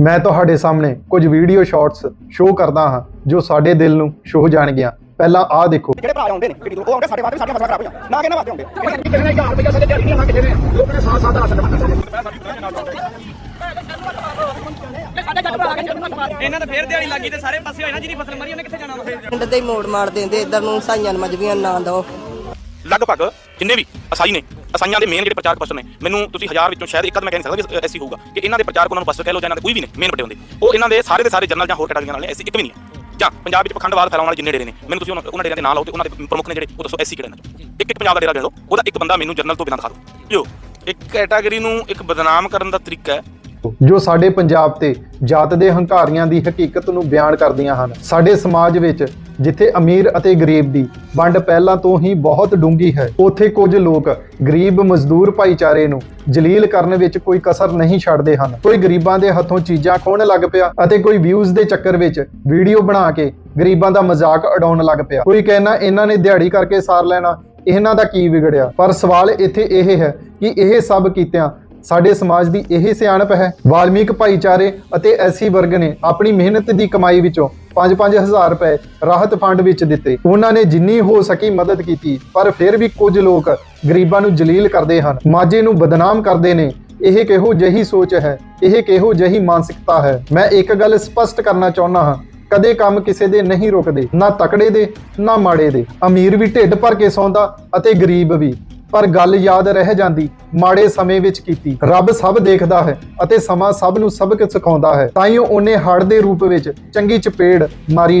ਮੈਂ ਤੁਹਾਡੇ ਸਾਹਮਣੇ ਕੁਝ ਵੀਡੀਓ ਸ਼ਾਰਟਸ ਸ਼ੋਅ ਕਰਦਾ ਹਾਂ ਜੋ ਸਾਡੇ ਦਿਲ ਨੂੰ ਛੋਹ ਜਾਣਗੀਆਂ। ਪਹਿਲਾਂ ਆਹ ਦੇਖੋ। ਜਿਹੜੇ ਭਰਾ ਆਉਂਦੇ ਨੇ ਕਿਹੜੀ ਉਹ ਆਉਂਦੇ ਸਾਡੇ ਵਾਸਤੇ ਸਾਡੀਆਂ ਫਸਲਾਂ ਖਰਾਬ ਹੋਈਆਂ। ਨਾ ਕਿਹਨਾਂ ਵਾਸਤੇ ਆਉਂਦੇ। ਕਿਸੇ ਨੇ 1000 ਰੁਪਏ ਸਾਡੇ ਦਿਹਾੜੀ ਨਹੀਂ ਨਾ ਕਿਸੇ ਨੇ ਲੋਕਾਂ ਨੇ ਸਾਥ ਸਾਥ ਦਾ ਰਾਸ਼ਨ ਇਹਨਾਂ ਤਾਂ ਫੇਰ ਦਿਹਾੜੀ ਲੱਗੀ ਤੇ ਸਾਰੇ ਪਾਸੇ ਹੋਏ ਨਾ ਜਿਹਦੀ ਫਸਲ ਮਰੀ ਉਹਨੇ ਕਿੱਥੇ ਜਾਣਾ ਵਾ? ਫੇਰ ਪਿੰਡ ਦੇ ਹੀ ਮੋੜ ਮਾਰ ਦਿੰਦੇ ਇਧਰ ਨੂੰ ਸਾਈਆਂ ਨੂੰ ਮਜਬੀਆਂ ਨਾ ਦੋ। ਲਗਭਗ ਜਿੰਨੇ ਵੀ ਅਸਾਈ ਨੇ, ਅਸਾਈਆਂ ਦੇ ਮੇਨ ਜਿਹੜੇ ਪ੍ਰਚਾਰਕ ਪਸਰ ਨੇ, ਮੈਨੂੰ ਤੁਸੀਂ ਹਜ਼ਾਰ ਵਿੱਚੋਂ ਸ਼ਾਇਦ ਇੱਕ ਅੱਧ ਮੈਂ ਕਹਿ ਨਹੀਂ ਸਕਦਾ ਵੀ ਐਸੀ ਹੋਊਗਾ, ਕਿ ਇਹਨਾਂ ਦੇ ਪ੍ਰਚਾਰਕ ਉਹਨਾਂ ਨੂੰ ਪਸਰ ਕਹਿ ਲਓ ਜਾਂ ਇਹਨਾਂ ਦੇ ਕੋਈ ਵੀ ਨੇ ਮੇਨ ਵੱਡੇ ਹੁੰਦੇ, ਉਹ ਇਹਨਾਂ ਦੇ ਸਾਰੇ ਦੇ ਸਾਰੇ ਜਨਰਲ ਜਾਂ ਹੋਰ ਕੈਟਾਗਰੀਆਂ ਨਾਲ ਨੇ ਐਸੀ ਇੱਕ ਵੀ ਨਹੀਂ ਹੈ। ਜਾਂ ਪੰਜਾਬ ਵਿੱਚ ਪਖੰਡਵਾਦ ਫੈਲਾਉਣ ਵਾਲੇ ਜਿੰਨੇ ਡੇਰੇ ਨੇ, ਮੈਨੂੰ ਤੁਸੀਂ ਉਹਨਾਂ ਉਹਨਾਂ ਡੇਰਿਆਂ ਦੇ ਨਾਂ ਲਾਓ ਤੇ ਉਹਨਾਂ ਦੇ ਪ੍ਰਮੁੱਖ ਨੇ ਜਿਹੜੇ, ਉਹ ਦੱਸੋ ਐਸੀ ਕਿਹੜੇ ਨੇ। ਇੱਕ ਇੱਕ ਪੰਜਾਬ ਦਾ ਡੇਰਾ ਦੇ ਦਿਓ ਉਹਦਾ ਇੱਕ ਬੰਦਾ ਮੈਨੂੰ ਜਨਰਲ ਤੋਂ ਬਿਨਾਂ ਦਿਖਾ ਦਿਓ। ਜੋ ਇੱਕ ਕੈਟਾਗਰੀ ਨੂੰ ਇੱਕ ਬਦਨਾਮ ਕਰਨ ਦਾ ਤਰੀਕਾ ਹੈ। ਜੋ ਸਾਡੇ ਪੰਜਾਬ ਤੇ ਜਾਤ ਦੇ ਹੰਕਾਰੀਆਂ ਦੀ ਹਕੀਕਤ ਨੂੰ ਬਿਆਨ ਕਰਦੀਆਂ ਹਨ, ਸਾਡੇ ਸਮਾਜ ਵਿੱਚ ਜਿੱਥੇ ਅਮੀਰ ਅਤੇ ਗਰੀਬ ਦੀ ਵੰਡ ਪਹਿਲਾਂ ਤੋਂ ਹੀ ਬਹੁਤ ਡੂੰਗੀ ਹੈ। ਉੱਥੇ ਕੁਝ ਲੋਕ ਗਰੀਬ ਮਜ਼ਦੂਰ ਭਾਈਚਾਰੇ ਨੂੰ ਜਲੀਲ ਕਰਨ ਵਿੱਚ ਕੋਈ ਕਸਰ ਨਹੀਂ ਛੱਡਦੇ ਹਨ। ਕੋਈ ਗਰੀਬਾਂ ਦੇ ਹੱਥੋਂ ਚੀਜ਼ਾਂ ਖੋਹਣ ਲੱਗ ਪਿਆ ਅਤੇ ਕੋਈ ਵਿਊਜ਼ ਦੇ ਚੱਕਰ ਵਿੱਚ ਵੀਡੀਓ ਬਣਾ ਕੇ ਗਰੀਬਾਂ ਦਾ ਮਜ਼ਾਕ ਉਡਾਉਣ ਲੱਗ ਪਿਆ। ਕੋਈ ਕਹਿਣਾ, ਇਹਨਾਂ ਨੇ ਦਿਹਾੜੀ ਕਰਕੇ ਸਾਰ ਲੈਣਾ, ਇਹਨਾਂ ਦਾ ਕੀ ਵਿਗੜਿਆ? ਪਰ ਸਵਾਲ ਇੱਥੇ ਇਹ ਹੈ ਕਿ ਇਹ ਸਭ ਕੀਤਿਆਂ ਸਾਡੇ ਸਮਾਜ ਦੀ ਇਹ ਸਿਆਣਪ ਹੈ? ਵਾਲਮੀਕ ਭਾਈਚਾਰੇ ਅਤੇ ਐਸੀ ਵਰਗ ਨੇ ਆਪਣੀ ਮਿਹਨਤ ਦੀ ਕਮਾਈ ਵਿੱਚੋਂ 5-5000 ਰੁਪਏ ਰਾਹਤ ਫੰਡ ਵਿੱਚ ਦਿੱਤੇ। ਉਹਨਾਂ ਨੇ ਜਿੰਨੀ ਹੋ ਸਕੀ ਮਦਦ ਕੀਤੀ, ਪਰ ਫਿਰ ਵੀ ਕੁਝ ਲੋਕ ਗਰੀਬਾਂ ਨੂੰ ਜਲੀਲ ਕਰਦੇ ਹਨ। ਮਾਝੇ ਨੂੰ ਬਦਨਾਮ ਕਰਦੇ ਨੇ। ਇਹ ਕਿਹੋ ਜਿਹੀ ਸੋਚ ਹੈ? ਇਹ ਕਿਹੋ ਜਿਹੀ ਮਾਨਸਿਕਤਾ ਹੈ? ਮੈਂ ਇੱਕ ਗੱਲ ਸਪਸ਼ਟ ਕਰਨਾ ਚਾਹੁੰਦਾ ਹਾਂ। ਕਦੇ ਕੰਮ ਕਿਸੇ ਦੇ ਨਹੀਂ ਰੁਕਦੇ। ਨਾ ਤਕੜੇ ਦੇ, ਨਾ ਮਾੜੇ ਦੇ। ਅਮੀਰ ਵੀ ਢਿੱਡ ਭਰ ਕੇ ਸੌਂਦਾ ਅਤੇ ਗਰੀਬ ਵੀ। ਪਰ ਗੱਲ ਯਾਦ ਰਹਿ ਜਾਂਦੀ, ਮਾੜੇ ਸਮੇਂ ਵਿੱਚ ਕੀਤੀ। ਰੱਬ ਸਭ ਦੇਖਦਾ ਹੈ ਅਤੇ ਸਮਾਂ ਸਭ ਨੂੰ ਸਬਕ ਸਿਖਾਉਂਦਾ ਹੈ। ਤਾਂ ਹੀ ਉਹਨੇ ਹੜ ਦੇ ਰੂਪ ਵਿੱਚ ਚੰਗੀ ਚਪੇੜ ਮਾਰੀ